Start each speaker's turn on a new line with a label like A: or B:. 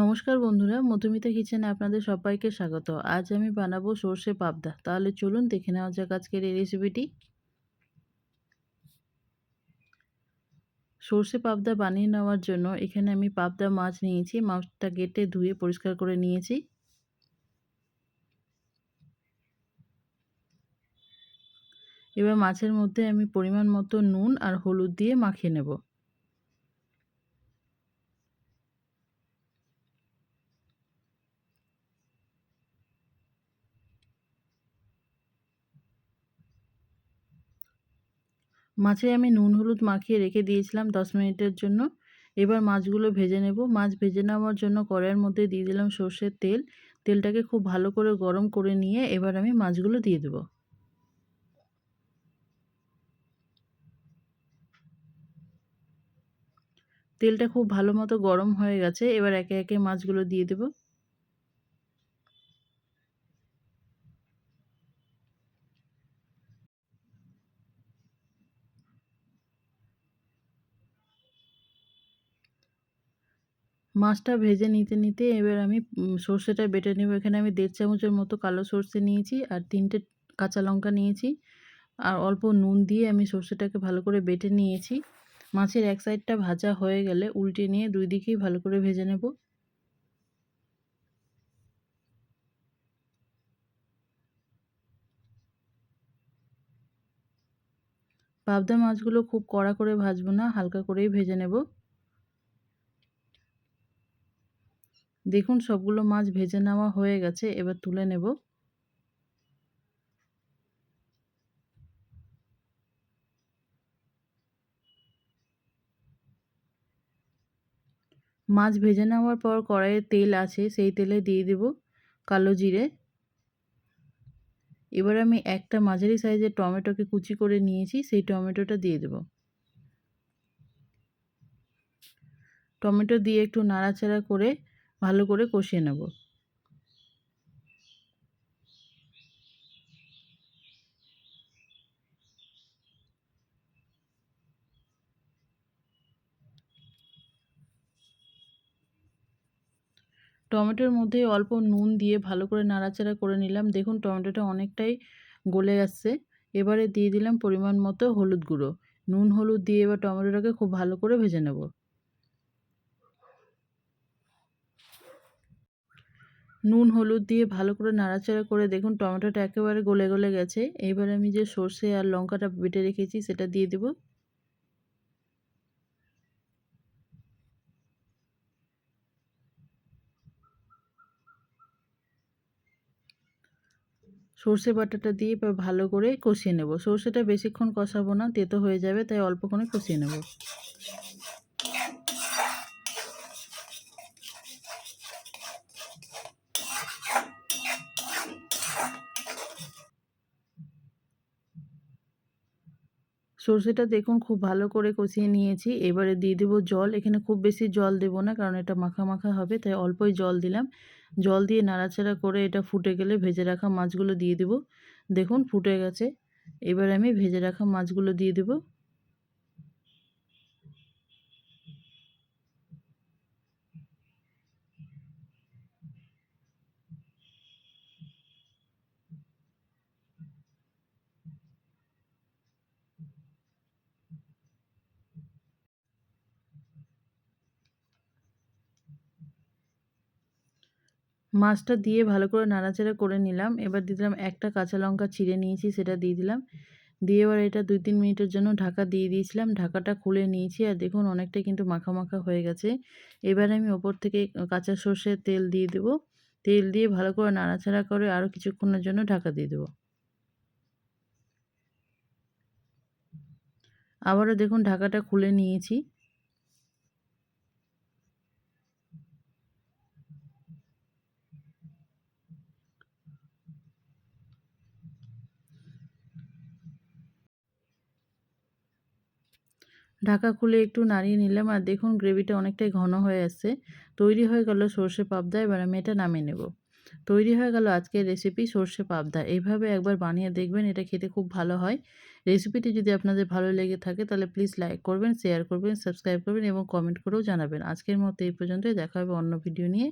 A: নমস্কার বন্ধুরা, মধুমিতা কিচেনে আপনাদের সবাইকে স্বাগত। আজ আমি বানাবো সর্ষে পাবদা। তাহলে চলুন দেখে নেওয়া যাক আজকের এই রেসিপিটি সর্ষে পাবদা বানিয়ে নেওয়ার জন্য এখানে আমি পাবদা মাছ নিয়েছি। মাছটা কেটে ধুয়ে পরিষ্কার করে নিয়েছি। এবার মাছের মধ্যে আমি পরিমাণ মতো নুন আর হলুদ দিয়ে মাখিয়ে নেব। মাছে আমি নুন, হলুদ মাখিয়ে রেখে দিয়েছিলাম দশ মিনিটের জন্য। এবার মাছগুলো ভেজে নেব। মাছ ভেজে নেওয়ার জন্য কড়াইয়ের মধ্যে দিয়ে দিলাম সর্ষের তেল। তেলটাকে খুব ভালো করে গরম করে নিয়ে এবার আমি মাছগুলো দিয়ে দেব। তেলটা খুব ভালো মতো গরম হয়ে গেছে। এবার একে একে মাছগুলো দিয়ে দেবো। মাছটা ভেজে নিতে নিতে এবার আমি সর্ষেটা বেটে নেব। এখানে আমি দেড় চামচের মতো কালো সর্ষে নিয়েছি আর তিনটে কাঁচা লঙ্কা নিয়েছি। আর অল্প নুন দিয়ে আমি সর্ষেটাকে ভালো করে বেটে নিয়েছি। মাছের এক সাইডটা ভাজা হয়ে গেলে উল্টে নিয়ে দুই দিকেই ভালো করে ভেজে নেব। পাবদা মাছগুলো খুব কড়া করে ভাজবো না, হালকা করেই ভেজে নেব। দেখুন সবগুলো মাছ ভেজে নেওয়া হয়ে গেছে, এবার তুলে নেব। মাছ ভেজে নেওয়ার পর কড়াইয়ে তেল আছে, সেই তেলে দিয়ে দেব কালো জিরে। এবার আমি একটা মাঝারি সাইজের টমেটোকে কুচি করে নিয়েছি, সেই টমেটোটা দিয়ে দেব। টমেটো দিয়ে একটু নাড়াচাড়া করে ভালো করে কষিয়ে নেব। টমেটোর মধ্যে অল্প নুন দিয়ে ভালো করে নাড়াচাড়া করে নিলাম। দেখুন, টমেটোটা অনেকটাই গলে আসছে এবারে দিয়ে দিলাম পরিমাণ মতো হলুদ গুঁড়ো। নুন, হলুদ দিয়ে এবার টমেটোটাকে খুব ভালো করে ভেজে নেব। নুন, হলুদ দিয়ে ভালো করে নাড়াচাড়া করে দেখুন টমেটোটা একেবারে গলে গলে গেছে। এইবার আমি যে সর্ষে আর লঙ্কাটা বেটে রেখেছি সেটা দিয়ে দেব। সর্ষে বাটাটা দিয়ে এবার ভালো করে কষিয়ে নেব। সর্ষেটা বেশিক্ষণ কষাবো না, তেতো হয়ে যাবে, তাই অল্প করে কষিয়ে নেব। সর্ষেটা দেখুন, খুব ভালো করে কষিয়ে নিয়েছি। এবারে দিয়ে দেবো জল। এখানে খুব বেশি জল দেব না, কারণ এটা মাখা মাখা হবে, তাই অল্পই জল দিলাম। জল দিয়ে নাড়াচাড়া করে এটা ফুটে গেলে ভেজে রাখা মাছগুলো দিয়ে দেব। দেখুন, ফুটে গেছে। এবার আমি ভেজে রাখা মাছগুলো দিয়ে দেবো। মাছটা দিয়ে ভালো করে নাড়াচাড়া করে নিলাম। এবার দিয়ে দিলাম একটা কাঁচা লঙ্কা চিড়ে নিয়েছি, সেটা দিয়ে দিলাম। দিয়ে এবার এটা দুই তিন মিনিটের জন্য ঢাকা দিয়ে দিয়েছিলাম। ঢাকাটা খুলে নিয়েছি আর দেখুন অনেকটাই কিন্তু মাখা মাখা হয়ে গেছে। এবার আমি ওপর থেকে কাঁচা সর্ষের তেল দিয়ে দেব। তেল দিয়ে ভালো করে নাড়াচাড়া করে আরও কিছুক্ষণের জন্য ঢাকা দিয়ে দেবো। আবারও দেখুন ঢাকাটা খুলে নিয়েছি। ঢাকা খুলে একটু নাড়িয়ে নিলাম আর দেখুন গ্রেভিটা অনেকটাই ঘন হয়ে আসছে তৈরি হয়ে গেল সর্ষে পাবদা, এবার আমি এটা নামিয়ে নেব। তৈরি হয়ে গেল আজকের রেসিপি সর্ষে পাবদা। এইভাবে একবার বানিয়ে দেখবেন এটা খেতে খুব ভালো হয়। রেসিপিটি যদি আপনাদের ভালো লেগে থাকে তাহলে প্লিজ লাইক করবেন শেয়ার করবেন সাবস্ক্রাইব করবেন এবং কমেন্ট করেও জানাবেন। আজকের মতো এই পর্যন্তই। দেখা হবে অন্য ভিডিও নিয়ে।